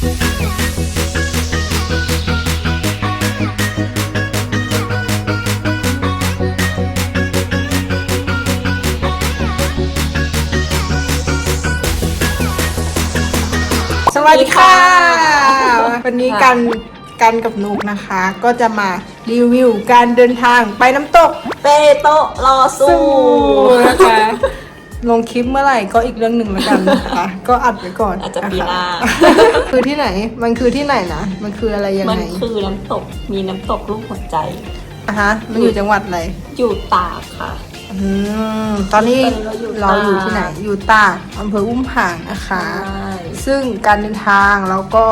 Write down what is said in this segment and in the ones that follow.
สวัสดีค่ะสวัสดีค่ะ วันนี้กันกันกับนุกนะคะ ก็จะมารีวิวการเดินทางไปน้ำตก เปโตะรอสู้นะคะ ลงคลิปเมื่อไหร่ก็อีกเรื่องหนึ่งแล้วกันนะคะก็อัดไว้ก่อนอาจจะปีหน้านะคะคือที่ไหน มันคือที่ไหนนะ มันคืออะไรยังมันไงคือน้ำตกมีน้ำตกรูปหัวใจ อะฮะ มันอยู่จังหวัดอะไร อยู่ตากค่ะ อืมตอนนี้ตอนนี้เราอยู่เราอยู่ตาก ที่ไหน อยู่ตากอำเภออุ้มผางนะคะใช่ซึ่งการเดินทางเราก็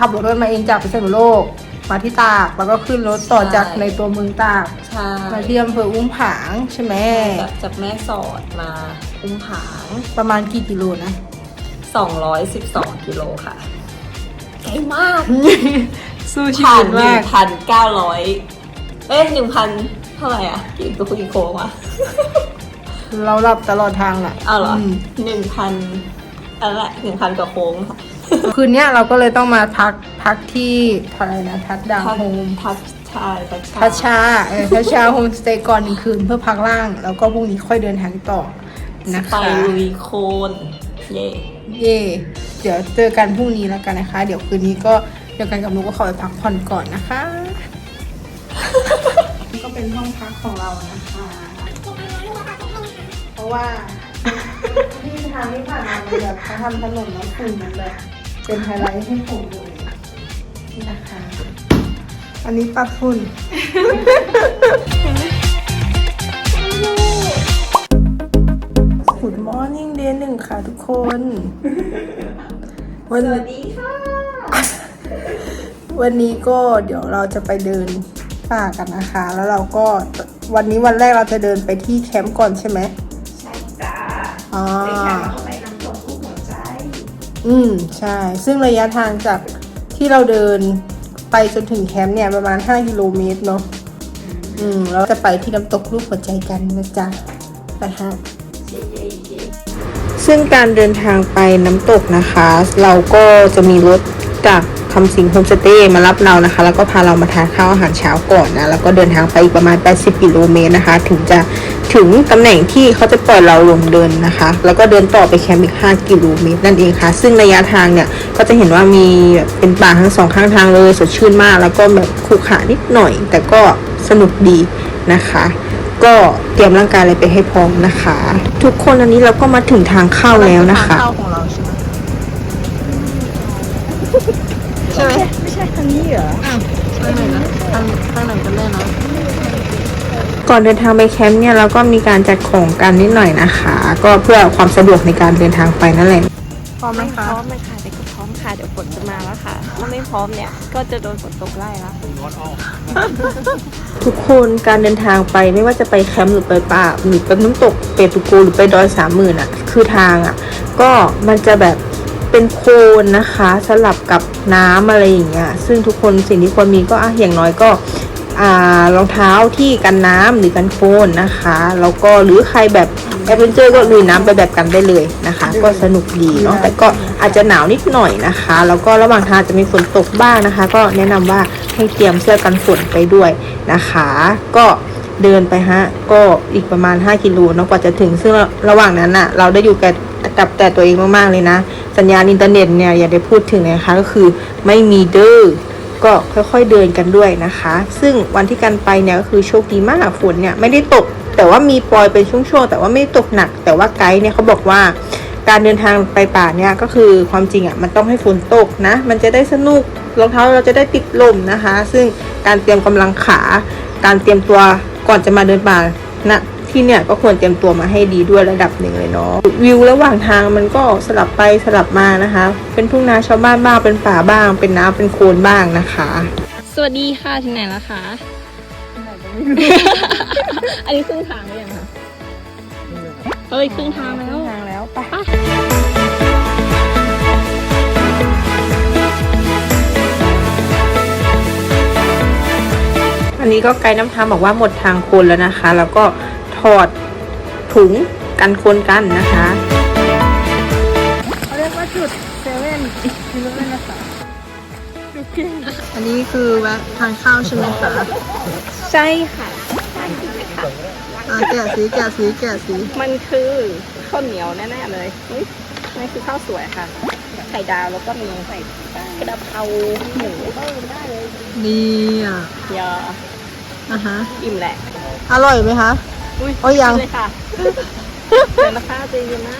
ขับรถมาเองจากพิษณุโลก มาที่ตาก แล้วก็ขึ้นรถต่อจากในตัวเมืองตาก ใช่มาที่อำเภออุ้มผางใช่ไหม จากจากแม่สอดมา อุ้มผางประมาณกี่กิโลนะ 212 กิโลค่ะ ไกลมาก สู้ชีผ่าวินตมาก1,900เอ้ย1,000เท่าไหร่อะ กี่ตัวกี่โค้งอะเราหลับตลอดทางแหละเอาเหรอม1,000อะไรหนึ่งพันกว่าโค้งค่ะคืนเนี้ยเราก็เลยต้องมาพักพักที่อะไรนะทัดดาวทัชโฮมทัชชายทัชทัชชาเออทัชชาโฮมสเตย์ก่อนหนึ่งคืนเพื่อพักล่าง แล้วก็พรุ่งนี้ค่อยเดินทางต่อ นะไปคะลุยโคลนเย่เย่เดี๋ยวเจอกันพรุ่งนี้แล้วกันนะคะ เดี๋ยวคืนนี้ก็เดี๋ยวกันกับนุกก็ขอไปพักผ่อนก่อนนะคะก็เป็นห้องพักของเรานะคะ เพราะว่าที่ทางที่ผ่านมามันแบบเขาทำถนนแล้วฝุ่นมันแบบเป็นไฮไลท์ให้ผมเลยนี่นะคะ อันนี้ปัดฝุ่น Good morning day หนึ่งค่ะทุกคน วันสวัสดีค่ะ วันนี้ก็เดี๋ยวเราจะไปเดินป่ากันนะคะ แล้วเราก็วันนี้วันแรกเราจะเดินไปที่แคมป์ก่อนใช่ไหมใช่จ้าอ๋อไปแข่งเข้าไปน้ำตกลูกหัวใจ อืมใช่ ซึ่งระยะทางจากที่เราเดินไปจนถึงแคมป์เนี่ยประมาณ 5 กิโลเมตรเนาะอืมแล้วจะไปที่น้ำตกรูปหัวใจกันนะจ๊ะไปฮะ ซึ่งการเดินทางไปน้ำตกนะคะ เราก็จะมีรถจากคำสิงโฮมสเตย์มารับเรานะคะ แล้วก็พาเรามาทานข้าวอาหารเช้าก่อนนะแล้วก็เดินทางไปอีกประมาณ 80 กิโลเมตรนะคะ ถึงจะถึงตำแหน่งที่เขาจะปล่อยเราลงเดินนะคะ แล้วก็เดินต่อไปแคมป์อีก 5 กิโลเมตรนั่นเองค่ะ ซึ่งระยะทางเนี่ยก็จะเห็นว่ามีแบบเป็นป่าทั้งสองข้างทางเลยสดชื่นมาก แล้วก็แบบขรุขระนิดหน่อย แต่ก็สนุกดีนะคะ ก็เตรียมร่างกายอะไรไปให้พร้อมนะคะ ทุกคนอันนี้เราก็มาถึงทางเข้าแล้วนะคะ เข้าของเราใช่ไหมใช่ไหมไม่ใช่ทางนี้เหรอทางไหนนะทางทางไหนกันแน่นะก่อนเดินทางไปแคมป์เนี่ยเราก็มีการจัดของกันนิดหน่อยนะคะ ก็เพื่อความสะดวกในการเดินทางไปนั่นแหละพร้อมไหมพคะร้อมเลยค่ะแต่ก็พร้อม ค่ะ เดี๋ยวฝนจะมาแล้วค่ะ ถ้าไม่พร้อมเนี่ย ก็จะโดนฝนตกไล่ล้วทุกคนการเดินทางไปไม่ว่าจะไปแคมป์หรือไปป่าหรือไปน้ำตกเปตุกูหรือไปดอยสามหมื่นอะ คือทางอะ ก็มันจะแบบเป็นโคลนนะคะ สลับกับน้ำอะไรอย่างเงี้ยซึ่งทุกคนสิ่งที่ควรมีก็อะอย่างน้อยก็อ่ารองเท้าที่กันน้ำหรือกันโคลนนะคะ แล้วก็หรือใครแบบ แอดเวนเจอร์ก็ลุยน้ำไปแบบกันได้เลยนะคะ ก็สนุกดีเนาะแต่ก็อาจจะหนาวนิดหน่อยนะคะ แล้วก็ระหว่างทางจะมีฝนตกบ้างนะคะ ก็แนะนำว่าให้เตรียมเสื้อกันฝนไปด้วยนะคะ ก็เดินไปฮะก็อีกประมาณ 5กิโลเนาะกว่าจะถึงซึ่งระหว่างนั้นอะเราได้อยู่กับกับแต่ตัวเองมากๆเลยนะ สัญญาณอินเทอร์เน็ตเนี่ยอย่าได้พูดถึงเลยนะคะก็คือไม่มีเด้อก็ค่อยๆเดินกันด้วยนะคะ ซึ่งวันที่กันไปเนี่ยก็คือโชคดีมากฝนเนี่ยไม่ได้ตก แต่ว่ามีปลอยเป็นช่วงๆแต่ว่าไม่ตกหนัก แต่ว่าไกด์เนี่ยเขาบอกว่า การเดินทางไปป่าเนี่ยก็คือความจริงอะมันต้องให้ฝนตกนะ มันจะได้สนุกรองเท้าเราจะได้ติดลมนะคะ ซึ่งการเตรียมกำลังขา การเตรียมตัวก่อนจะมาเดินป่านะที่เนี่ยก็ควรเตรียมตัวมาให้ดีด้วยระดับหนึ่งเลยเนาะวิวระหว่างทางมันก็สลับไปสลับมานะคะ เป็นทุ่งนาชาวบ้านบ้างเป็นป่าบ้าง เป็นน้ำเป็นโคลนบ้างนะคะ สวัสดีค่ะถึงไหนแล้วคะ อันนี้ครึ่งทางหรือยังคะเฮ้ยครึ่งทางแล้ว ทางแล้วไปอันนี้ก็ไกด์น้ำทางบอกว่าหมดทางโคลนแล้วนะคะ แล้วก็ถอดถุงกันโคลนกันนะคะเขาเรียกว่าจุดเซเว่นอีกกิโลเมตรนะคะอันนี้คือแวะทานข้าวใช่ไหมคะ ใช่ค่ะใช่ค่ะ อะแกะสีแกะสีแกะสีมันคือข้าวเหนียวแน่ๆเลยอุ๊ยนี่คือข้าวสวยค่ะ ไข่ดาวแล้วก็มีใส่กระเพราหมูเพิ่มได้เลยนี่อะเยอะอะฮะอิ่มแหละอร่อยไหมคะอุ้ยโอ้ยยังเลยค่ะเดี๋ยวนะคะใจเย็นนะ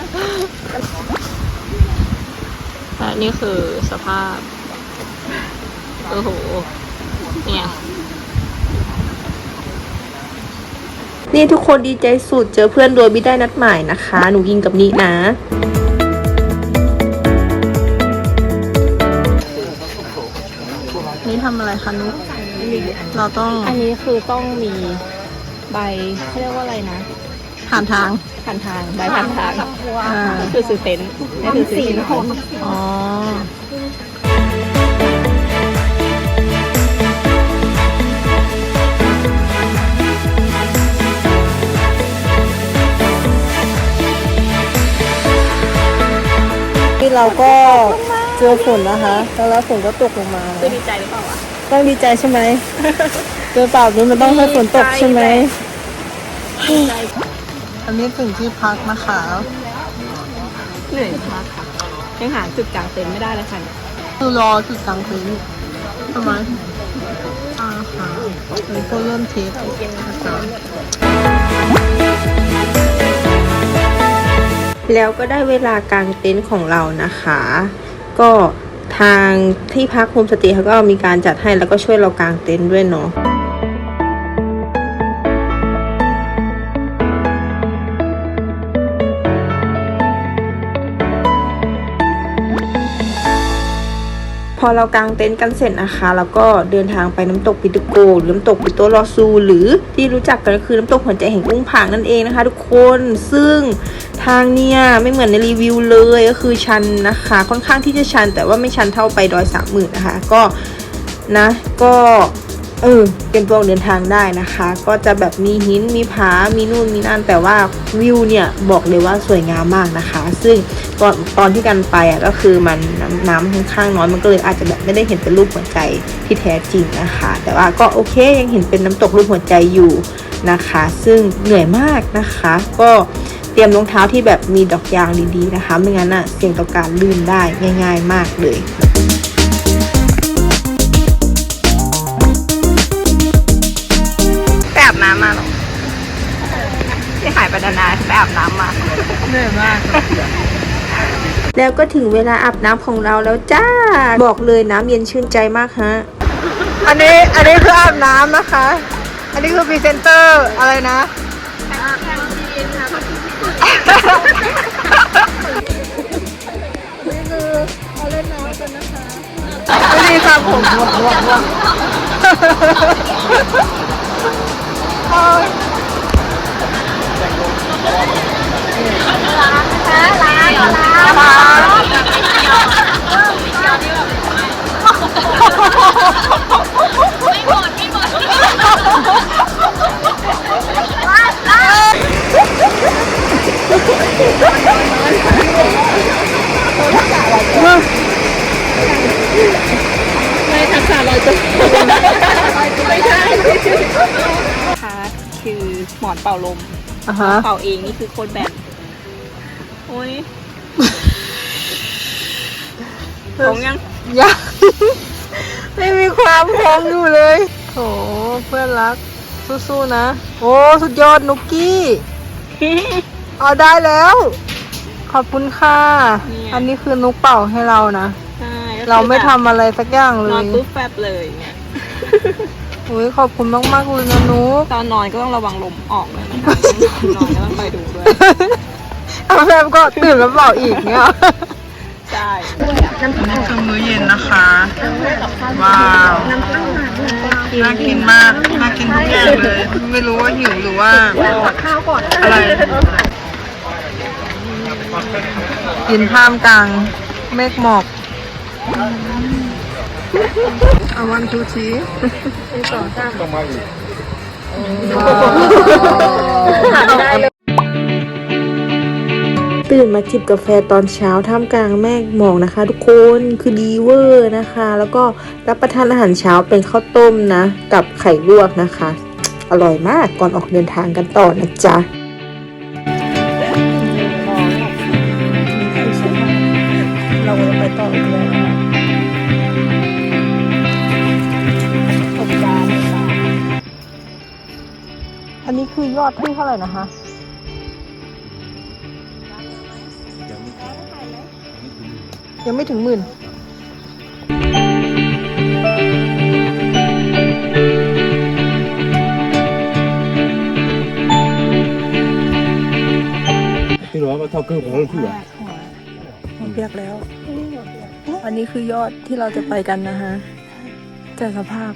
และนี่คือสภาพ โอ้โห เนี่ย นี่ทุกคนดีใจสุดเจอเพื่อนโดยไม่ได้นัดหมายนะคะ หนูยิงกับนินะนี่ทำอะไรคะนุกเราต้องอันนี้คือต้องมีใบเขาเรียกว่าอะไรนะ ผ่านทาง ผ่านทาง ใบผ่านทางอ่าก็คือซื้อเต็นท์นี่คือซื้อที่นอนอ๋อ ที่เราก็เจอฝนนะคะแล้วแล้วฝนก็ตกลงมา คือดีใจหรือเปล่าวะต้องดีใจใช่ไหมเจอเปล่านี้มันต้องให้ฝนตกใช่ไหมดีใจอันนี้ถึงที่พักนะคะเหนื่อยมากค่ะยังหาจุดกลางเต็นท์ไม่ได้เลยค่ะเนี่ยคือรอจุดกลางคืนทำไมอ่าค่ะนี่ก็เริ่มเทสนะคะ แล้วก็ได้เวลากางเต็นท์ของเรานะคะ ก็ทางที่พักโฮมสเตย์เขาก็มีการจัดให้แล้วก็ช่วยเรากางเต็นท์ด้วยเนาะ อเรากางเต็นท์กันเสร็จนะคะ แล้วก็เดินทางไปน้ำตกปิตโกหรือน้ำตกปิโตรอซู หรือที่รู้จักกันก็คือน้ำตกหัวใจแห่งกุ้งผางนั่นเองนะคะ ทุกคนซึ่งทางเนี่ยไม่เหมือนในรีวิวเลยก็คือชันนะคะ ค่อนข้างที่จะชัน แต่ว่าไม่ชันเท่าไปดอยสามหมื่นนะคะ ก็นะก็ เออเป็นตัวเดินทางได้นะคะ ก็จะแบบมีหินมีผา มีนู่นมีนั่น แต่ว่าวิวเนี่ยบอกเลยว่าสวยงามมากนะคะ ซึ่งตอนตอนที่กันไปอะก็คือมันน้ำนำค่อนข้างน้อยมันก็เลยอาจจะแบบไม่ได้เห็นเป็นรูปหัวใจที่แท้จริงนะคะ แต่ว่าก็โอเคยังเห็นเป็นน้ำตกรูปหัวใจอยู่นะคะ ซึ่งเหนื่อยมากนะคะ ก็เตรียมรองเท้าที่แบบมีดอกยางดีๆนะคะ ไม่งั้นอะเสี่ยงต่อการลื่นได้ง่าย ๆ มากเลย นื่อยมาก แล้วก็ถึงเวลาอาบน้ำของเราแล้วจ้า บอกเลยน้ำเย็นชื่นใจมากฮะ อันนี้อันนี้คืออาบน้ำนะคะ อันนี้คือพรีเซนเตอร์อะไรนะนี่คือเอาเล่นน้ำกั นนะคะไม่ดีค่ะผมหมดหมดหมดนะคะคือหมอนเป่าลมอะฮะเป่าเองนี่คือโคตรแบบ โอ้ยผมยังยังไม่มีความพร้อมอยู่เลยโถเพื่อนรัก สู้ๆนะ โอ้สุดยอดนุกกี้ เอาได้แล้ว ขอบคุณค่ะเนี่ยอันนี้คือนุกเป่าให้เรานะใช่ก็คือเราไม่ทำอะไรสักอย่างเลนอนยปุ๊บแฟบเลยเนี่ยอุ้ยขอบคุณมากๆเลยนะนุกตอนนอนก็ต้องระวังลมออกเลยนะคะนอนก็ต้องไปดูด้วย เอาแฟมก็ตื่นแล้วเป่าอีกเนี่ยใช่นี่คือมื้อเย็นนะคะ ว้าวน่ากินมากน่ากินทุกอย่างเลย ไม่รู้ว่าหิวหรือว่าอะไรกินท่ามกลางเมฆหมอกอาวันทูชี ตื่นมาจิบกาแฟตอนเช้าท่ามกลางแม่หมอกนะคะ ทุกคนคือดีเวอร์นะคะ แล้วก็รับประทานอาหารเช้าเป็นข้าวต้มนะ กับไข่ลวกนะคะ อร่อยมากก่อนออกเดินทางกันต่อนะจ๊ะเราไปต่อแล้วผมยาวเลยค่ะอันนี้คือยอดที่เท่าไหร่นะคะ ยังไม่ถึงหมื่นพี่รู้ว่าเท่าเกินของเราเพื่อเปียกแล้ว อันนี้คือยอดที่เราจะไปกันนะคะแต่สภาพ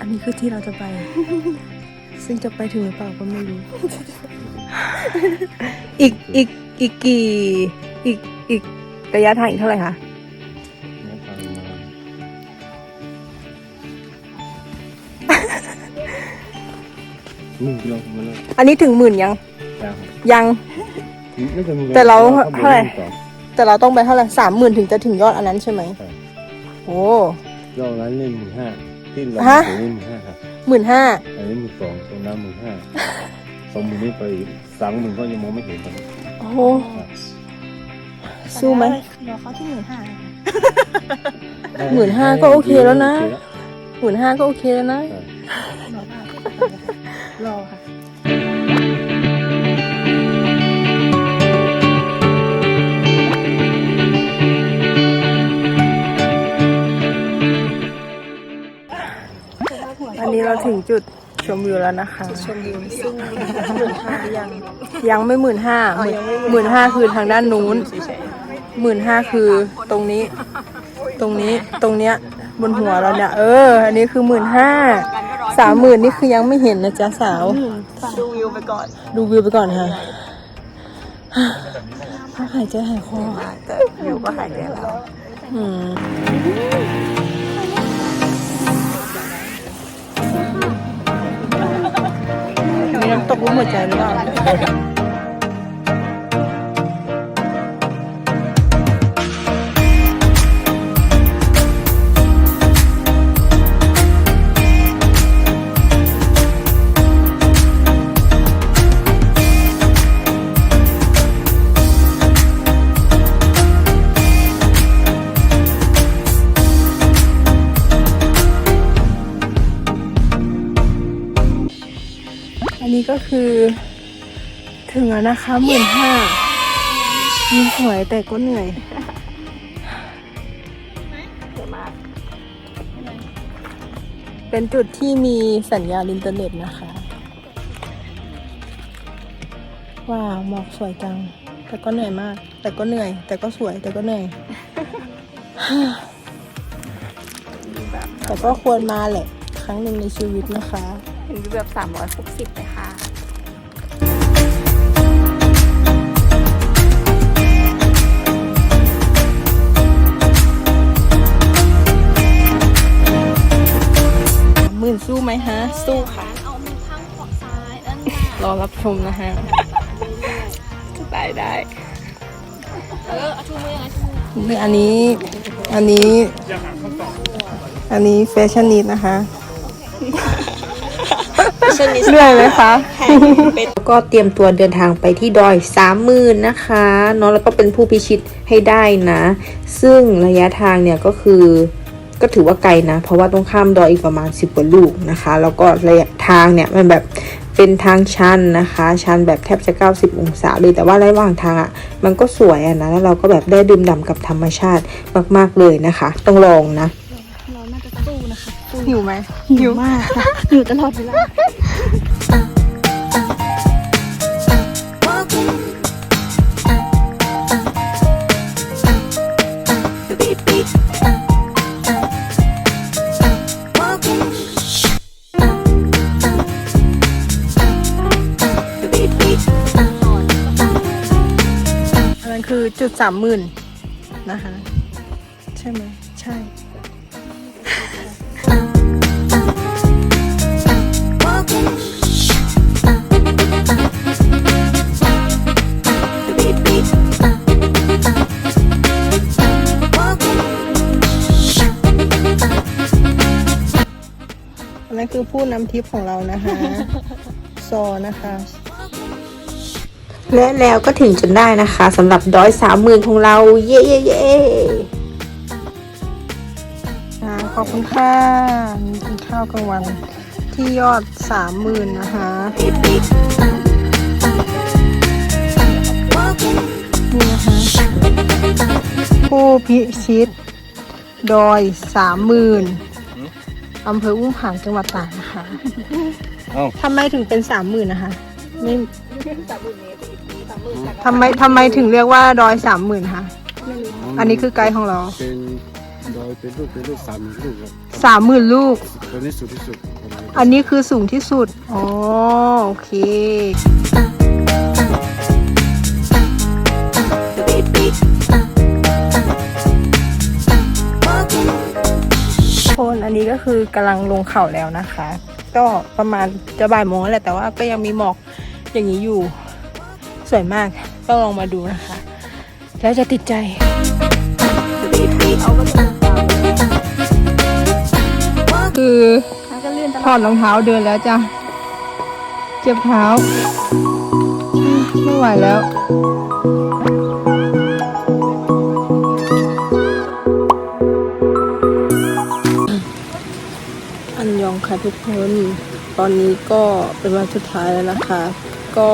อันนี้คือที่เราจะไป ซึ่งจะไปถึงหรือเปล่าก็ไม่รู้ อีกอีกอีกกี่อีกอีก ระยะทางอีกเท่าไหร่คะหนึ่งกิโลมาเลยอันนี้ถึงหมื่นยังครับยังน่าจะมีแต่เราเท่าไหร่ แต่เราต้องไปเท่าไหร่สามหมื่นถึงจะถึงยอดอันนั้นใช่ไหมโอ้ยอดนั้นเล่นหมื่นห้าที่เราฮะเล่นหมื่นห้าครับหมื่นห้าอันนี้หมื่นสองตรงน้ำหมื่นห้าสองหมื่นนี้ไปสามหมื่นก็ยังมองไม่เห็นตอนนี้โอ้โห สู้ไหมรอเขาที่หมื่นห้าหมื่นห้าก็โอเคแล้วนะ หมื่นห้าก็โอเคแล้วนะรอห้าที่รอค่ะอันนี้เราถึงจุดชมวิวแล้วนะคะ ชมวิวซึ่งหมื่นห้าหรือยังยังไม่หมื่นห้าหมื่นห้าคือทางด้านนู้น หมื่นห้าคือตรงนี้ ตรงนี้ตรงเนี้ยบนหัวเราเนี่ยเออ อันนี้คือหมื่นห้าสามหมื่นนี่คือยังไม่เห็นนะจ๊ะสาว ดูวิวไปก่อน ดูวิวไปก่อนค่ะพักหายใจหายคอแต่วิวก็หายใจแล้วอืมมีน้ำตกรูปหัวใจหรือเปล่า แล้วนะคะหมื่นห้ามีสวยแต่ก็เหนื่อยเป็นจุดที่มีสัญญาณอินเทอร์เน็ตนะคะ ว้าวหมอกสวยจัง แต่ก็เหนื่อยมาก แต่ก็เหนื่อย แต่ก็สวยแต่ก็เหนื่อย แต่ก็ควรมาแหละ ครั้งหนึ่งในชีวิตนะคะ เห็นวิวแบบสามร้อยหกสิบเลยค่ะ นสู้ไหมฮะ สู้ค่ะ เอามือข้างขวาซ้ายด้านรอรับชมนะฮะได้ได้เออเอาชูมือยังไงชูมือนี่อันนี้ อันนี้ อันนี้แฟชั่นนิดนะคะเหนื่อยไหมคะแล้วก็เตรียมตัวเดินทางไปที่ดอยสามหมื่นนะคะเนาะแล้วก็เป็นผู้พิชิตให้ได้นะ ซึ่งระยะทางเนี่ยก็คือ ก็ถือว่าไกลนะ เพราะว่าต้องข้ามดอยอีกประมาณ 10กว่าลูกนะคะ แล้วก็ระยะทางเนี่ยมันแบบเป็นทางชันนะคะชันแบบแทบจะ 90 องศาเลยแต่ว่าระหว่างทางอะ่ะมันก็สวยอะนะแล้วเราก็แบบได้ดื่มด่ำกับธรรมชาติมากๆเลยนะคะ ต้องลองนะเราน่าจะสู้นะคะสู้หิวไหมหิวมากค่ะหิวตลอดเวลา ดสามหมื่นนะคะ ใช่ไหมใช่ นั่นคือพูดน้ำทิปของเรานะคะ ซอนะคะ และแล้วก็ถึงจนได้นะคะสำหรับดอยสามหมื่นของเรา เย้เย้เย้อ่าขอบคุณค่ะมีกินข้าวกลางวันที่ยอดสามหมื่นนะคะนี่นะคะผู้พิชิต ดอยสามหมื่นอำเภออุ้มผางจังหวัดตากนะคะเอ้าทำไมถึงเป็นสามหมื่นนะคะ ไม่ทำไมทำไมถึงเรียกว่าดอยสามหมื่นคะ อันนี้คือไกด์ของเรา เป็นโดยเป็นลูกเป็นลูกสามลูกครับสามหมื่นลูก ตัวนี้สุดที่สุดของเราอันนี้คือสูงที่สุด อ๋อ โอเค คนอันนี้ก็คือกำลังลงเขาแล้วนะคะ ก็ประมาณจะบ่ายโมงแล้วแหละแต่ว่าก็ยังมีหมอก อย่างนี้อยู่ สวยมากก็ลองมาดูนะคะ แล้วจะติดใจคือถอดรองเท้าเดินแล้วจ้ะ เจ็บเท้า ไม่ไหวแล้วอันยองค่ะทุกคน ตอนนี้ก็เป็นวันสุดท้ายแล้วนะคะ ก็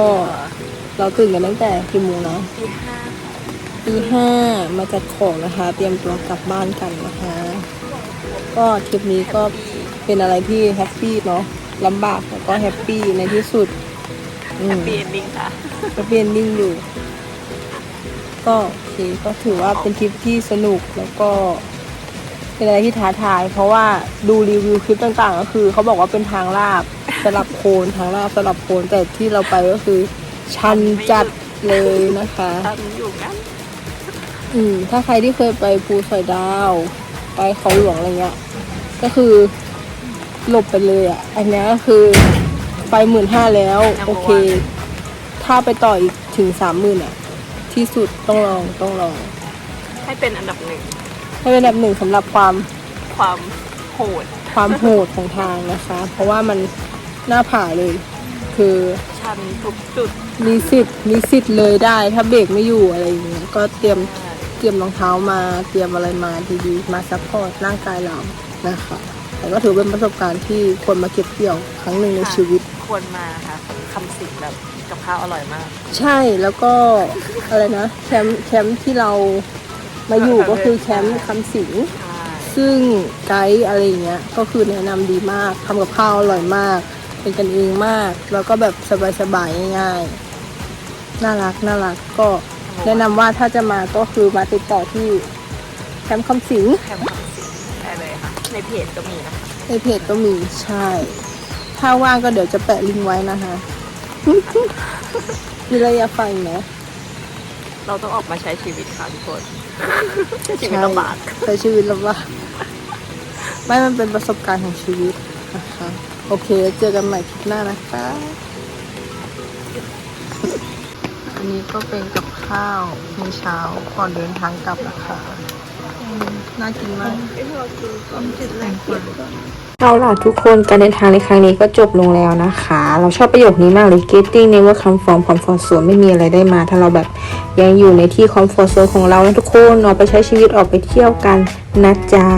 เราตื่นกันตั้งแต่กี่โมงนะตีห้ามาจัดของนะคะ เตรียมตัวกลับบ้านกันนะคะ ก็ทริปนี้ก็เป็นอะไรที่แฮปปี้เนาะลำบากแต่ก็แฮปปี้ในที่สุดแฮปปี้เอนดิ้งค่ะแฮปปี้เอนดิ้งอยู่ ก็โอเคก็ถือว่าเป็นทริปที่สนุกแล้วก็เป็นอะไรที่ท้าทาย เพราะว่าดูรีวิวคลิปต่างๆ ก็คือเขาบอกว่าเป็นทางลาบ สลับโคนทางลาบสลับโคนแต่ที่เราไปก็คือ ชันจัดเลยนะคะอืม ถ้าใครที่เคยไปภูสอยดาว ไปเขาหลวงอะไรเงี้ย ก็คือหลบไปเลยอะ อันเนี้ยก็คือไปหมื่นห้าแล้ว โอเค ถ้าไปต่ออีกถึงสามหมื่นอะ ที่สุดต้องลองต้องลอง ให้เป็นอันดับหนึ่งให้เป็นอันดับหนึ่งสำหรับความความโหด ความโหดของทางนะคะ เพราะว่ามัน หน้าผาเลย คือชันทุกจุดมีสิทธิ์มีสิทธิ์เลยได้ ถ้าเบรกไม่อยู่อะไรอย่างเงี้ยก็เตรียมเตรียมรองเท้ามาเตรียมอะไรมาดีๆมาซัพพอร์ตร่างกายเรานะคะแต่ก็ถือเป็นประสบการณ์ที่ควรมาเก็บเกี่ยวครั้งหนึ่งในชีวิต ควรมาค่ะคำสิงแบบกับข้าวอร่อยมาก ใช่แล้วก็อะไรนะแคมป์แคมป์ที่เรามาอยู่ก็คือแคมป์คำสิงใช่ซึ่งไกด์อะไรอย่างเงี้ยก็คือแนะนำดีมากทำกับข้าวอร่อยมาก เป็นกันเองมาก แล้วก็แบบสบายๆง่ายๆน่ารักน่ารักก็แนะนำว่าถ้าจะมาก็คือมาติดต่อที่แคมป์คำสิงแคมป์คำสิงได้เลยค่ะ ในเพจก็มีนะคะ ในเพจก็มีใช่ ถ้าว่างก็เดี๋ยวจะแปะลิงก์ไว้นะคะ มีอะไรอยากฟังอีกไหม เราต้องออกมาใช้ชีวิตค่ะทุกคน ชีวิตลำบาก ใช้ชีวิตลำบากไม่มันเป็นประสบการณ์ของชีวิตนะคะ โอเค เจอกันใหม่คลิปหน้านะคะ อันนี้ก็เป็นกับข้าวในเช้าก่อนเดินทางกลับนะคะน่ากินมากเอาล่ะทุกคนการเดินทางในครั้งนี้ก็จบลงแล้วนะคะ เราชอบประโยคนี้มากเลย getting never come from comfort zone ไม่มีอะไรได้มา ถ้าเราแบบยังอยู่ในที่ comfort zone ของเรานะทุกคนออกไปใช้ชีวิตออกไปเที่ยวกันนะจ๊ะ